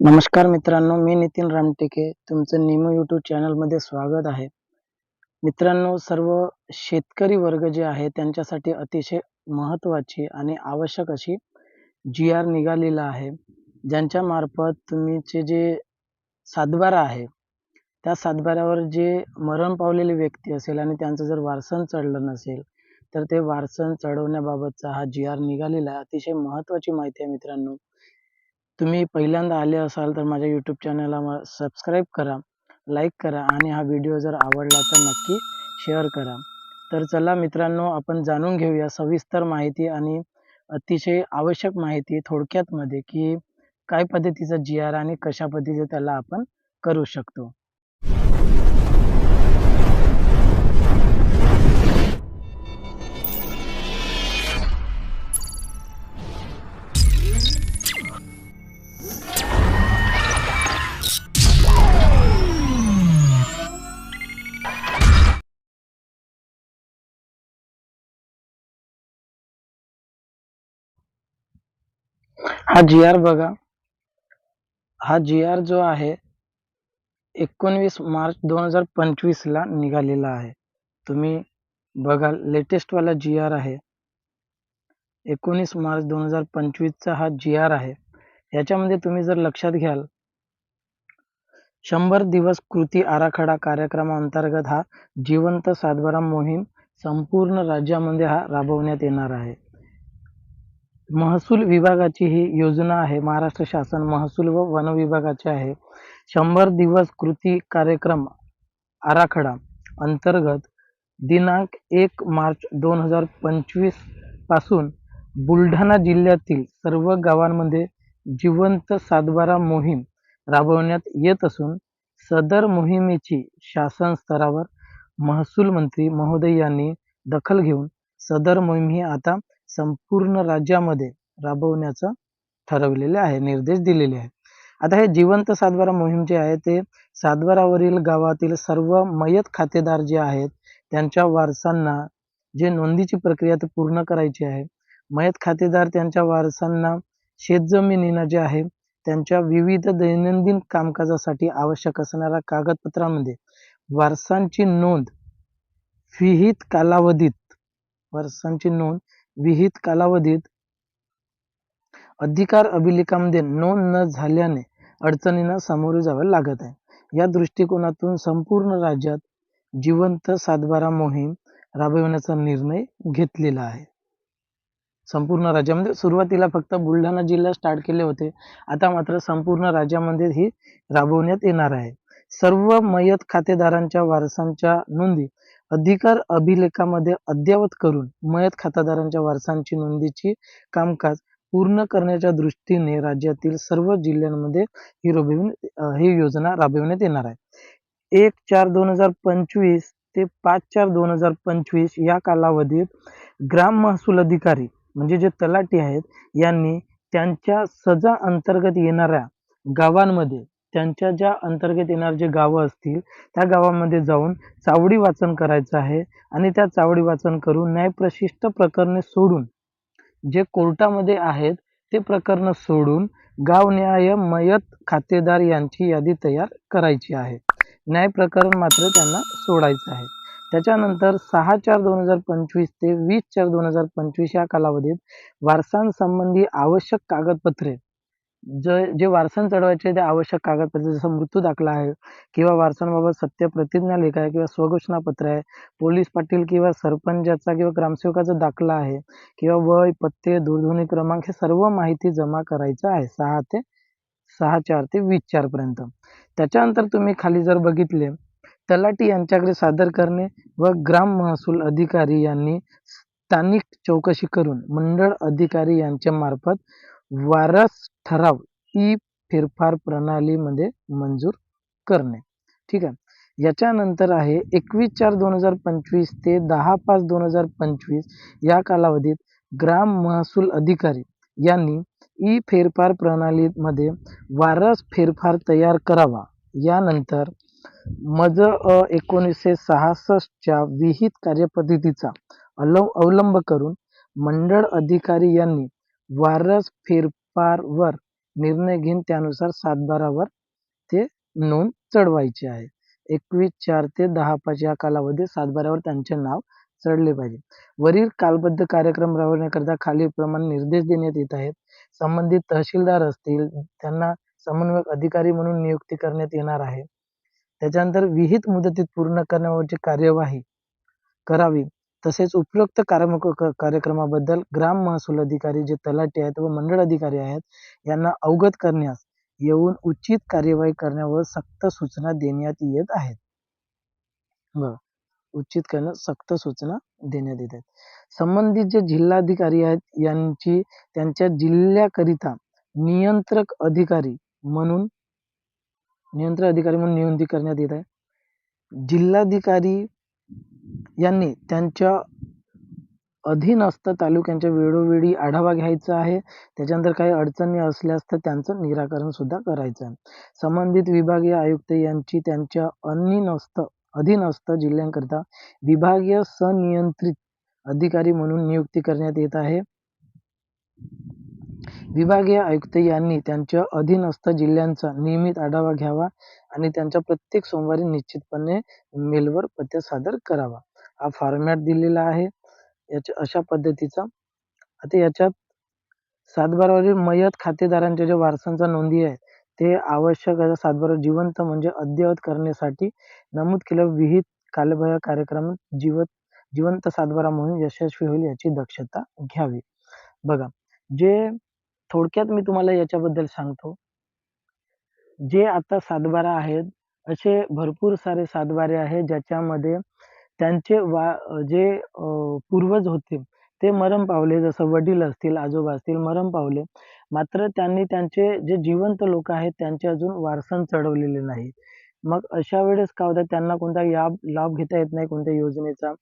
नमस्कार मित्रांनो मी नितीन रामटेके. तुमचं निमो यूट्यूब चॅनलमध्ये स्वागत आहे. मित्रांनो सर्व शेतकरी वर्ग जे आहे त्यांच्यासाठी अतिशय महत्त्वाची आणि आवश्यक अशी जी आर निघालेला आहे. ज्यांच्या मार्फत तुम्हीचे जे सातबारा आहे त्या सातबाऱ्यावर जे मरण पावलेले व्यक्ती असेल आणि त्यांचं जर वारसन चढलं नसेल तर ते वारसन चढवण्याबाबतचा हा जी आर निघालेला आहे. अतिशय महत्त्वाची माहिती आहे मित्रांनो. तुम्ही पहिल्यांदा आले असाल तर माझ्या यूट्यूब चॅनलला सबस्क्राईब करा लाईक करा आणि हा व्हिडिओ जर आवडला तर नक्की शेअर करा. तर चला मित्रांनो आपण जाणून घेऊया सविस्तर माहिती आणि अतिशय आवश्यक माहिती थोडक्यातमध्ये की काय पद्धतीचा जी आर आणि कशा पद्धतीचं त्याला आपण करू शकतो. हा जी आर बघा. हा जी आर जो आहे एकोणवीस मार्च दोन हजार पंचवीस ला निघालेला आहे. तुम्ही बघा लेटेस्ट वाला जी आर आहे. एकोणीस मार्च दोन हजार पंचवीसचा हा जी आर आहे. याच्यामध्ये तुम्ही जर लक्षात घ्याल शंभर दिवस कृती आराखडा कार्यक्रमाअंतर्गत हा जिवंत सातबारा मोहीम संपूर्ण राज्यामध्ये हा राबवण्यात येणार आहे. महसूल विभागाची ही योजना आहे. महाराष्ट्र शासन महसूल व वन विभागाची आहे. शंभर दिवस कृती कार्यक्रम आराखडा अंतर्गत दिनांक एक मार्च दोन हजार पंचवीसपासून बुलढाणा जिल्ह्यातील सर्व गावांमध्ये जिवंत सातबारा मोहीम राबवण्यात येत असून सदर मोहिमेची शासन स्तरावर महसूल मंत्री महोदय यांनी दखल घेऊन सदर मोहीम ही आता संपूर्ण राज्यामध्ये राबवण्याचं ठरवलेले आहे निर्देश दिलेले आहे आता हे जिवंत सातबारा मोहीम जे आहे ते सातबारावरील गावातील सर्व मयत खातेदार जे आहेत त्यांच्या वारसांना जे नोंदीची प्रक्रिया ते पूर्ण करायची आहे मयत खातेदार त्यांच्या वारसांना शेतजमिनीनं जे आहे त्यांच्या विविध दैनंदिन कामकाजासाठी आवश्यक असणाऱ्या कागदपत्रांमध्ये वारसांची नोंद विहित कालावधीत वारसांची नोंद विहित कालावधीत अधिकार अभिलेखामध्ये नोंद न झाल्याने अडचणींना सामोरे जावे लागत आहे. या दृष्टिकोनातून संपूर्ण राज्यात जिवंत सातबारा मोहीम राबविण्याचा निर्णय घेतलेला आहे. संपूर्ण राज्यामध्ये सुरुवातीला फक्त बुलढाणा जिल्हा स्टार्ट केले होते. आता मात्र संपूर्ण राज्यामध्ये ही राबवण्यात येणार आहे. सर्व मयत खातेदारांच्या वारसांच्या नोंदी अधिकार अभिलेखामध्ये अद्ययावत करून मयत खातेदारांच्या वारसांची नोंदीची कामकाज पूर्ण करण्याच्या दृष्टीने राज्यातील सर्व जिल्ह्यांमध्ये ही राबविण ही योजना राबविण्यात येणार आहे. एक चार दोन हजार पंचवीस ते पाच चार दोन हजार पंचवीस या कालावधीत ग्राम महसूल अधिकारी म्हणजे जे तलाठी आहेत यांनी त्यांच्या सजा अंतर्गत येणाऱ्या गावांमध्ये त्यांच्या ज्या अंतर्गत येणार जे गावं असतील त्या गावामध्ये जाऊन चावडी वाचन करायचं आहे आणि त्या चावडी वाचन करून न्यायप्रशिष्ट प्रकरणे सोडून जे कोर्टामध्ये आहेत ते प्रकरण सोडून गाव न्याय मयत खातेदार यांची यादी तयार करायची आहे. न्याय प्रकरण मात्र त्यांना सोडायचं आहे. त्याच्यानंतर सहा चार दोन हजार पंचवीस ते वीस चार दोन हजार पंचवीस या कालावधीत वारसांसंबंधी आवश्यक कागदपत्रे जे जे वारसन चढवायचे ते आवश्यक कागदपत्रे जसं मृत्यू दाखला आहे किंवा वारसांबाबत सत्य प्रतिज्ञा लेख आहे किंवा स्वघोषणापत्र आहे पोलीस पाटील किंवा सरपंचाचा किंवा ग्रामसेवकाचा दाखला आहे किंवा वय पत्ते दूरध्वनी क्रमांक हे सर्व माहिती जमा करायचं आहे सहा ते सहा चार ते वीस चारपर्यंत त्याच्यानंतर तुम्ही खाली जर बघितले तलाठी यांच्याकडे सादर करणे व ग्राम महसूल अधिकारी यांनी स्थानिक चौकशी करून मंडळ अधिकारी यांच्या मार्फत वारस ठराव ई फेरफार प्रणालीमध्ये मंजूर करणे. ठीक आहे? याच्यानंतर आहे एकवीस चार दोन हजार पंचवीस ते दहा पाच दोन हजार पंचवीस या कालावधीत ग्राम महसूल अधिकारी यांनी ई फेरफार प्रणालीमध्ये वारस फेरफार तयार करावा. यानंतर मज अ एकोणीसशे सहासष्टच्या विहित कार्यपद्धतीचा अलो अवलंब करून मंडळ अधिकारी यांनी वारस फेरफारवर निर्णय घेऊन त्यानुसार सातबारावर ते नोंद चढवायची आहे. एकवीस चार ते दहा पाच या कालावधीत सातबारावर त्यांचे नाव चढले पाहिजे. वरील कालबद्ध कार्यक्रम राबवण्याकरता खालीलप्रमाणे निर्देश देण्यात येत आहेत. संबंधित तहसीलदार असतील त्यांना समन्वयक अधिकारी म्हणून नियुक्ती करण्यात येणार आहे. त्याच्यानंतर विहित मुदतीत पूर्ण करण्यावरची कार्यवाही करावी. तसेच उपरोक्त कार्यम क- कार्यक्रमाबद्दल ग्राम महसूल अधिकारी जे तलाठी आहेत व मंडळ अधिकारी आहेत यांना अवगत करण्यास येऊन उचित कार्यवाही करण्यावर सक्त सूचना देण्यात येत आहेत. बघा उचित करणं सक्त सूचना देण्यात येत आहेत. संबंधित जे जिल्हाधिकारी आहेत यांची त्यांच्या जिल्ह्याकरिता नियंत्रक अधिकारी म्हणून नियंत्रण अधिकारी म्हणून नियुक्ती करण्यात येत आहे. जिल्हाधिकारी यांनी त्यांच्या अधीनस्थ तालुक्यांच्या वेळोवेळी आढावा घ्यायचा आहे. त्याच्यानंतर काही अडचणी असल्यास तर त्यांचं निराकरणसुद्धा करायचं आहे. संबंधित विभागीय आयुक्त यांची त्यांच्या अधीनस्थ अधीनस्थ जिल्ह्यांकरिता विभागीय सनियंत्रित अधिकारी म्हणून नियुक्ती करण्यात येत आहे. विभागीय आयुक्त यांनी त्यांच्या अधीनस्थ जिल्ह्यांचा नियमित आढावा घ्यावा आणि त्यांच्या प्रत्येक सोमवारी निश्चितपणे मेलवर पत्ते सादर करावा. हा फॉर्मॅट दिलेला आहे. याच्या अशा पद्धतीचा. आता याच्यात सातबारावरील मयत खातेदारांच्या ज्या वारसांचा नोंदी आहे ते आवश्यक आहे. सातबारा जिवंत म्हणजे अद्ययावत करण्यासाठी नमूद केलं विहित कालबाह्य कार्यक्रम जीवत जिवंत सातबारा म्हणून यशस्वी होईल याची दक्षता घ्यावी. बघा जे थोडक्यात मी तुम्हाला याच्याबद्दल सांगतो. जे आता सातबारा आहेत असे भरपूर सारे सातबारे आहेत ज्याच्यामध्ये त्यांचे वा जे पूर्वज होते ते मरण पावले. जसं वडील असतील आजोबा असतील मरण पावले. मात्र त्यांनी त्यांचे जे जिवंत लोक आहेत त्यांचे अजून वारसन चढवलेले नाही मग अशा वेळेस काय होतं त्यांना कोणता याब लाभ घेता येत नाही कोणत्या योजनेचा.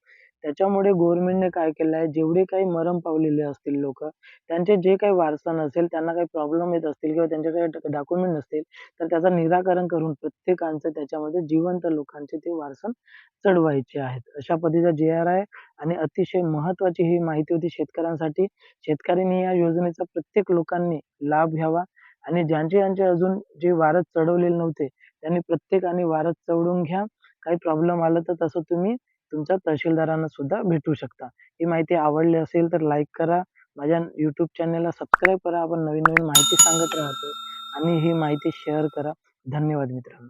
त्याच्यामुळे गव्हर्नमेंटने काय केलं आहे जेवढे काही मरण पावलेले असतील लोक त्यांचे जे काही वारसा नसेल त्यांना काही प्रॉब्लेम येत असतील किंवा त्यांच्याकडे डॉक्युमेंट नसतील तर त्याचं निराकरण करून प्रत्येकांचं त्याच्यामध्ये जिवंत लोकांचे ते वारसन चढवायचे आहेत. अशा पद्धतीचा जे आर आहे आणि अतिशय महत्त्वाची ही माहिती होती शेतकऱ्यांसाठी. शेतकऱ्यांनी या योजनेचा प्रत्येक लोकांनी लाभ घ्यावा आणि ज्यांचे ज्यांचे अजून जे वारस चढवलेले नव्हते त्यांनी प्रत्येकाने वारस चढवून घ्या. काही प्रॉब्लेम आला तर तसं तुम्ही तुमच्या तहसीलदारांना सुद्धा भेटू शकता. ही माहिती आवडली असेल तर लाईक करा. माझ्या यूट्यूब चॅनलला सबस्क्राईब करा. आपण नवीन नवीन माहिती सांगत राहतो. आणि ही माहिती शेअर करा. धन्यवाद मित्रांनो.